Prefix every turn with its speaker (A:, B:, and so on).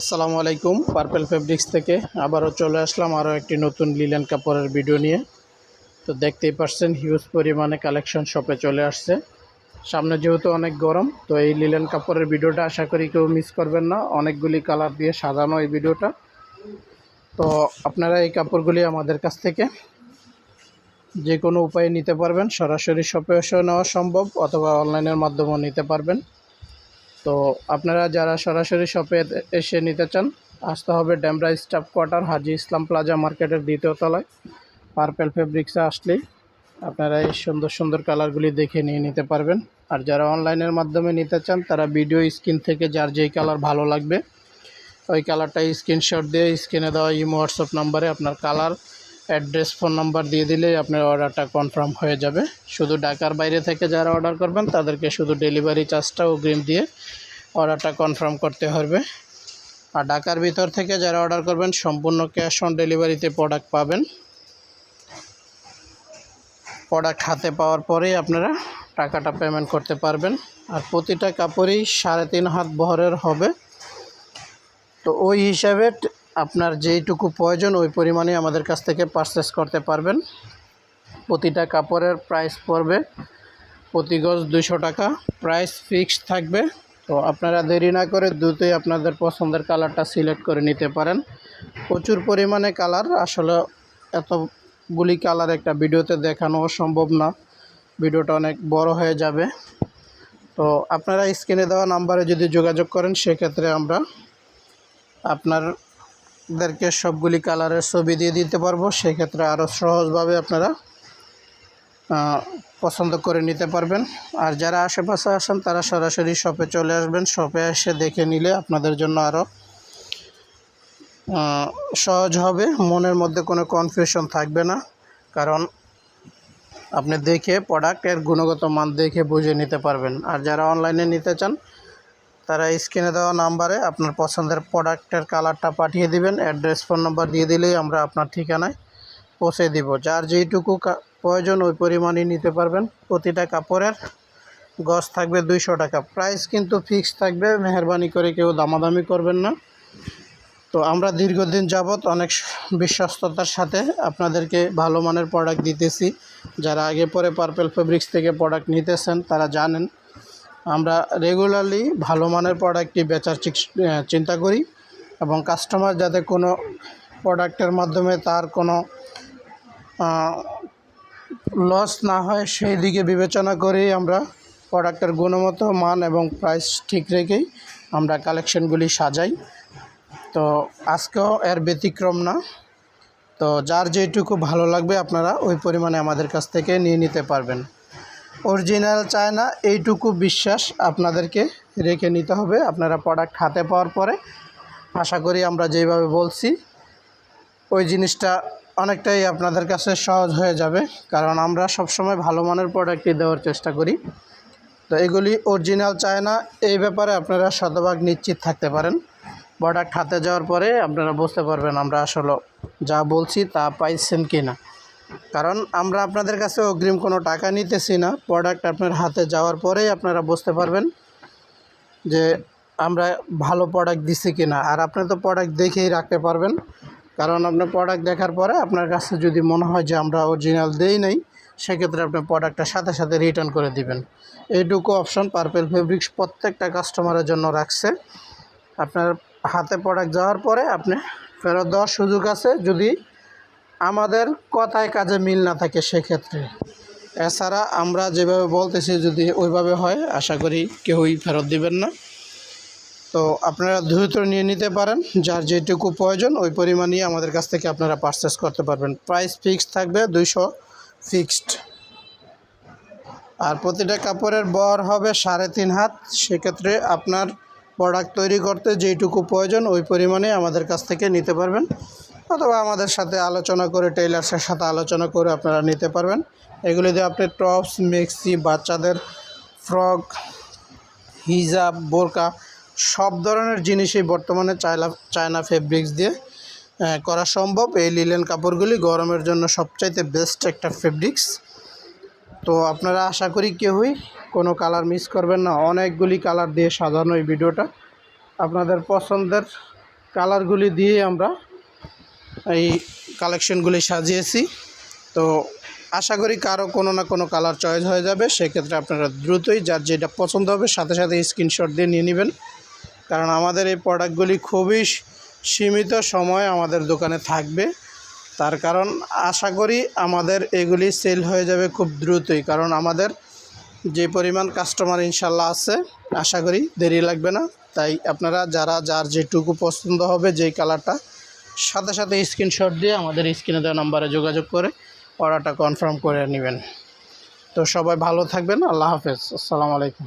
A: আসসালামু আলাইকুম, purple fabrics থেকে আবারও চলে আসলাম আরও একটি নতুন লিলেন কাপড়ের ভিডিও নিয়ে। তো দেখতেই পাচ্ছেন হিউজ পরিমাণে কালেকশন শপে চলে আসছে। সামনে যেহেতু অনেক গরম, তো এই লিলেন কাপড়ের ভিডিওটা আশা করি কেউ মিস করবেন না। অনেকগুলি কালার দিয়ে সাজানো এই ভিডিওটা। তো আপনারা এই কাপড়গুলি আমাদের কাছ থেকে যে কোনো উপায়ে নিতে পারবেন, সরাসরি শপে এসেও নেওয়া সম্ভব, অথবা অনলাইনের মাধ্যমেও নিতে পারবেন। তো আপনারা যারা সরাসরি শপে এসে নিতে চান, আসতে হবে Demra staff quarter, Haji Islam plaza মার্কেটের দ্বিতীয় তলায়। পার্পেল ফেব্রিক্সে আসলেই আপনারা এই সুন্দর সুন্দর কালারগুলি দেখে নিয়ে নিতে পারবেন। আর যারা অনলাইনের মাধ্যমে নিতে চান, তারা ভিডিও স্ক্রিন থেকে যার যেই কালার ভালো লাগবে, ওই কালারটা স্ক্রিনশট দিয়ে স্ক্রিনে দেওয়া ইমো হোয়াটসঅ্যাপ নাম্বারে আপনার কালার অ্যাড্রেস, ফোন নাম্বার দিয়ে দিলেই আপনার অর্ডারটা কনফার্ম হয়ে যাবে। শুধু ঢাকার বাইরে থেকে যারা অর্ডার করবেন, তাদেরকে শুধু ডেলিভারি চার্জটা অগ্রিম দিয়ে অর্ডারটা কনফার্ম করতে হবে। আর ঢাকার ভিতর থেকে যারা অর্ডার করবেন, সম্পূর্ণ ক্যাশ অন ডেলিভারিতে প্রোডাক্ট পাবেন। প্রোডাক্ট হাতে পাওয়ার পরেই আপনারা টাকাটা পেমেন্ট করতে পারবেন। আর প্রতিটা কাপড়ই সাড়ে তিন হাত বহরের হবে। তো ওই হিসাবে আপনার যেইটুকু প্রয়োজন, ওই পরিমাণে আমাদের কাছ থেকে পারচেস করতে পারবেন। প্রতিটা কাপড়ের প্রাইস পড়বে। প্রতি গজ দুশো টাকা। প্রাইস ফিক্সড থাকবে। তো আপনারা দেরি না করে দ্রুতই আপনাদের পছন্দের কালারটা সিলেক্ট করে নিতে পারেন। প্রচুর পরিমাণে কালার আসলে এতগুলি কালার একটা ভিডিওতে দেখানো সম্ভব না। ভিডিওটা অনেক বড় হয়ে যাবে। তো আপনারা স্ক্রিনে দেওয়া নাম্বারে যদি যোগাযোগ করেন, সেক্ষেত্রে আমরা আপনারদেরকে সবগুলি কালারের ছবি দিয়ে দিতে পারব। সেক্ষেত্রে আরও সহজভাবে আপনারা পছন্দ করে নিতে পারবেন। আর যারা আশেপাশে আসেন তারা সরাসরি শপে চলে আসবেন। শপে এসে দেখে নিলে আপনাদের জন্য আরও সহজ হবে। মনের মধ্যে কোনো কনফিউশন থাকবে না। কারণ আপনি দেখে প্রোডাক্টের গুণগত মান দেখে বুঝে নিতে পারবেন। আর যারা অনলাইনে নিতে চান তারা স্ক্রিনে দেওয়া নাম্বারে আপনার পছন্দের প্রোডাক্টের কালারটা পাঠিয়ে দিবেন, অ্যাড্রেস ফোন নাম্বার দিয়ে দিলেই আমরা আপনার ঠিকানায় পৌঁছে দিব। যার যেইটুকু প্রয়োজন ওই পরিমাণই নিতে পারবেন। প্রতিটা কাপড়ের গজ থাকবে দুইশো টাকা। প্রাইস কিন্তু ফিক্স থাকবে, মেহরবানি করে কেউ দামাদামি করবেন না। তো আমরা দীর্ঘদিন যাবৎ অনেক বিশ্বস্ততার সাথে আপনাদেরকে ভালো মানের প্রোডাক্ট দিতেছি। যারা আগে পরে পার্পেল ফেব্রিক্স থেকে প্রোডাক্ট নিতেছেন, তারা জানেন আমরা রেগুলারলি ভালো মানের প্রোডাক্টটি বেচার চিন্তা করি এবং কাস্টমার যাতে কোনো প্রোডাক্টের মাধ্যমে তার কোনো লস না হয় সেই দিকে বিবেচনা করেই আমরা প্রোডাক্টের গুণগত মান এবং প্রাইস ঠিক রেখেই আমরা কালেকশনগুলি সাজাই। তো আজকেও এর ব্যতিক্রম না। তো যার যেটুকু ভালো লাগবে আপনারা ওই পরিমাণে আমাদের কাছ থেকে নিয়ে নিতে পারবেন। অরিজিনাল চায় না এইটুকু বিশ্বাস আপনাদেরকে রেখে নিতে হবে। আপনারা প্রোডাক্ট হাতে পাওয়ার পরে আশা করি আমরা যেইভাবে বলছি, ওই জিনিসটা অনেকটাই আপনাদের কাছে সহজ হয়ে যাবে। কারণ আমরা সবসময় ভালো মানের প্রোডাক্টই দেওয়ার চেষ্টা করি। তো এগুলি অরিজিনাল চায় না এই ব্যাপারে আপনারা শতভাগ নিশ্চিত থাকতে পারেন। প্রোডাক্ট হাতে যাওয়ার পরে আপনারা বুঝতে পারবেন আমরা আসলে যা বলছি তা পাইছেন কি না কারণ আমরা আপনাদের কাছে অগ্রিম কোনো টাকা নিতেছি না। প্রোডাক্ট আপনার হাতে যাওয়ার পরেই আপনারা বুঝতে পারবেন যে আমরা ভালো প্রোডাক্ট দিছি কি না আর আপনি তো প্রোডাক্ট দেখেই রাখতে পারবেন। কারণ আপনার প্রোডাক্ট দেখার পরে আপনার কাছে যদি মনে হয় যে আমরা অরিজিনাল দেই নাই, সেক্ষেত্রে আপনি প্রোডাক্টটা সাথে সাথে রিটার্ন করে দিবেন। এইটুকু অপশন পার্পেল ফেব্রিক্স প্রত্যেকটা কাস্টমারের জন্য রাখছে। আপনার হাতে প্রোডাক্ট যাওয়ার পরে আপনি ফেরত দেওয়ার সুযোগ আছে। যদি আমাদের কথায় কাজে মিল না থাকে সেক্ষেত্রে। এছাড়া আমরা যেভাবে বলতেছি যদি ওইভাবে হয়, আশা করি কেউই ফেরত দিবেন না। তো আপনারা দ্রুত নিয়ে নিতে পারেন, যার যেটুকু প্রয়োজন ওই পরিমাণই আমাদের কাছ থেকে আপনারা পারচেস করতে পারবেন। প্রাইস ফিক্সড থাকবে দুইশো ফিক্সড আর প্রতিটা কাপড়ের বর হবে সাড়ে তিন হাত। সেক্ষেত্রে আপনার প্রোডাক্ট তৈরি করতে যেইটুকু প্রয়োজন ওই পরিমাণে আমাদের কাছ থেকে নিতে পারবেন। অথবা আমাদের সাথে আলোচনা করে, টেইলার্সের সাথে আলোচনা করে আপনারা নিতে পারবেন। এগুলি দিয়ে আপনি টপস, মেক্সি, বাচ্চাদের ফ্রক, হিজাব, বোরকা, সব ধরনের জিনিসই বর্তমানে চায়না চায়না ফেব্রিক্স দিয়ে করা সম্ভব। এই লিলেন কাপড়গুলি গরমের জন্য সবচাইতে বেস্ট একটা ফেব্রিক্স তো আপনারা আশা করি কেউই কোনো কালার মিস করবেন না। অনেকগুলি কালার দিয়ে সাজানো এই ভিডিওটা আপনাদের পছন্দের কালারগুলি দিয়ে আমরা এই কালেকশনগুলি সাজিয়েছি। তো আশা করি কারও কোনো না কোনো কালার চয়েস হয়ে যাবে। সেক্ষেত্রে আপনারা দ্রুতই যার যেটা পছন্দ হবে সাথে সাথে স্ক্রিনশট দিয়ে নিয়ে নেবেন। কারণ আমাদের এই প্রোডাক্টগুলি খুবই সীমিত সময় আমাদের দোকানে থাকবে। তার কারণ আশা করি আমাদের এগুলি সেল হয়ে যাবে খুব দ্রুতই। কারণ আমাদের যে পরিমাণ কাস্টমার ইনশাল্লাহ আছে, আশা করি দেরি লাগবে না। তাই আপনারা যারা, যার যেটুকু পছন্দ হবে যেই কালারটা সাথে সাথে স্ক্রিনশট দিয়ে আমাদের স্ক্রিনে দেওয়া নাম্বারে যোগাযোগ করে অর্ডারটা কনফার্ম করে নেবেন। তো সবাই ভালো থাকবেন, আল্লাহ হাফেজ, আসসালামু আলাইকুম।